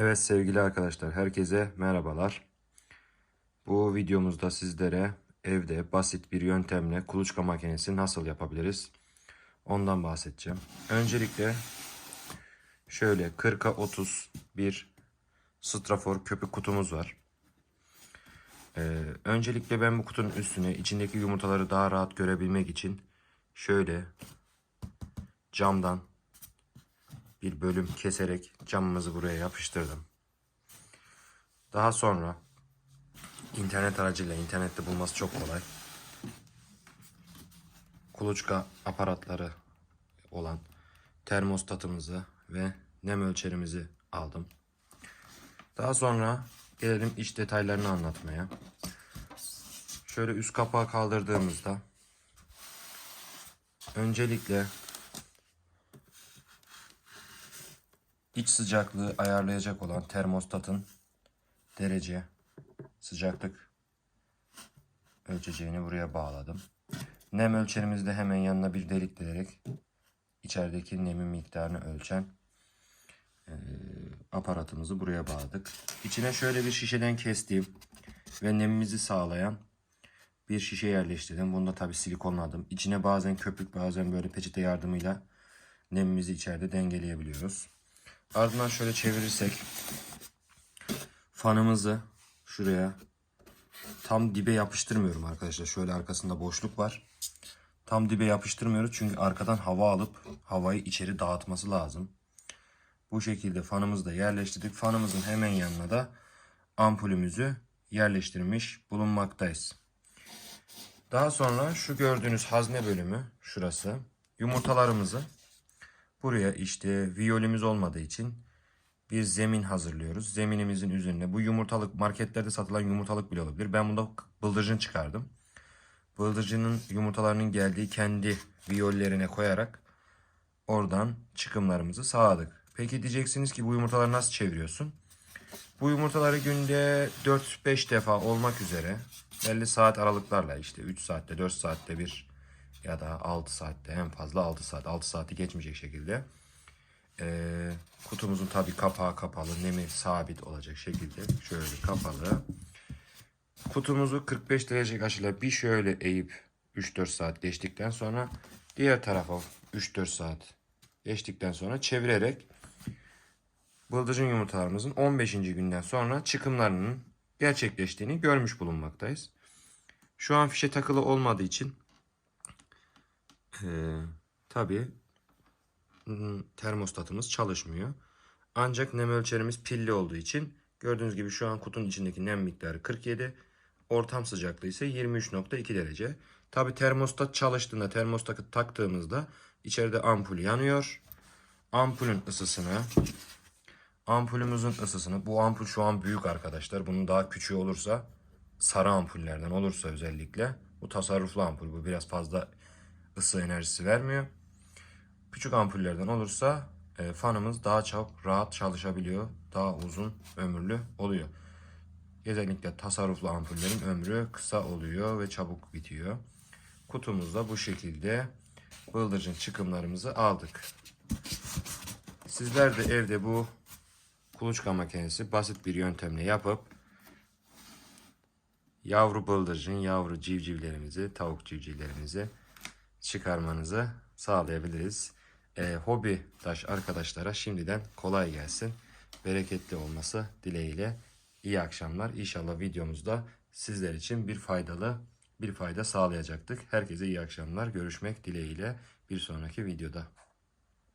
Evet sevgili arkadaşlar herkese merhabalar. Bu videomuzda sizlere evde basit bir yöntemle kuluçka makinesi nasıl yapabiliriz ondan bahsedeceğim. Öncelikle şöyle 40'a 30 bir strafor köpük kutumuz var. Ee, öncelikle ben bu kutunun üstüne içindeki yumurtaları daha rahat görebilmek için şöyle camdan bir bölüm keserek camımızı buraya yapıştırdım. Daha sonra internet aracıyla internette bulması çok kolay. Kuluçka aparatları olan termostatımızı ve nem ölçerimizi aldım. Daha sonra gelelim iç detaylarını anlatmaya. Şöyle üst kapağı kaldırdığımızda öncelikle iç sıcaklığı ayarlayacak olan termostatın derece sıcaklık ölçeceğini buraya bağladım. Nem ölçerimizi de hemen yanına bir delik delerek içerideki nemin miktarını ölçen e, aparatımızı buraya bağladık. İçine şöyle bir şişeden kestiğim ve nemimizi sağlayan bir şişe yerleştirdim. Bunu da tabi silikonladım. İçine bazen köpük bazen böyle peçete yardımıyla nemimizi içeride dengeleyebiliyoruz. Ardından şöyle çevirirsek fanımızı şuraya tam dibe yapıştırmıyorum arkadaşlar. Şöyle arkasında boşluk var. Tam dibe yapıştırmıyoruz çünkü arkadan hava alıp havayı içeri dağıtması lazım. Bu şekilde fanımızı da yerleştirdik. Fanımızın hemen yanına da ampulümüzü yerleştirmiş bulunmaktayız. Daha sonra şu gördüğünüz hazne bölümü şurası. Yumurtalarımızı buraya işte viyolimiz olmadığı için bir zemin hazırlıyoruz. Zeminimizin üzerine bu yumurtalık marketlerde satılan yumurtalık bile olabilir. Ben bunda bıldırcın çıkardım. Bıldırcının yumurtalarının geldiği kendi viyollerine koyarak oradan çıkımlarımızı sağladık. Peki diyeceksiniz ki bu yumurtaları nasıl çeviriyorsun? Bu yumurtaları günde 4-5 defa olmak üzere belli saat aralıklarla işte 3 saatte 4 saatte bir ya da 6 saatte en fazla 6 saat 6 saati geçmeyecek şekilde ee, kutumuzun tabi kapağı kapalı nemi sabit olacak şekilde şöyle kapalı kutumuzu 45 derece açıyla bir şöyle eğip 3-4 saat geçtikten sonra diğer tarafa 3-4 saat geçtikten sonra çevirerek bıldırcın yumurtalarımızın 15. günden sonra çıkımlarının gerçekleştiğini görmüş bulunmaktayız. Şu an fişe takılı olmadığı için ee, tabii termostatımız çalışmıyor. Ancak nem ölçerimiz pilli olduğu için gördüğünüz gibi şu an kutunun içindeki nem miktarı 47. Ortam sıcaklığı ise 23.2 derece. Tabi termostat çalıştığında termostatı taktığımızda içeride ampul yanıyor. Ampulün ısısını ampulümüzün ısısını bu ampul şu an büyük arkadaşlar. Bunun daha küçüğü olursa sarı ampullerden olursa özellikle bu tasarruflu ampul bu biraz fazla ısı enerjisi vermiyor. Küçük ampullerden olursa e, fanımız daha çok rahat çalışabiliyor. Daha uzun ömürlü oluyor. Genellikle tasarruflu ampullerin ömrü kısa oluyor ve çabuk bitiyor. Kutumuzda bu şekilde bıldırcın çıkımlarımızı aldık. Sizler de evde bu kuluçka makinesi basit bir yöntemle yapıp yavru bıldırcın, yavru civcivlerimizi, tavuk civcivlerimizi çıkarmanızı sağlayabiliriz. E, hobi taş arkadaşlara şimdiden kolay gelsin. Bereketli olması dileğiyle. İyi akşamlar. İnşallah videomuzda sizler için bir faydalı bir fayda sağlayacaktık. Herkese iyi akşamlar. Görüşmek dileğiyle bir sonraki videoda.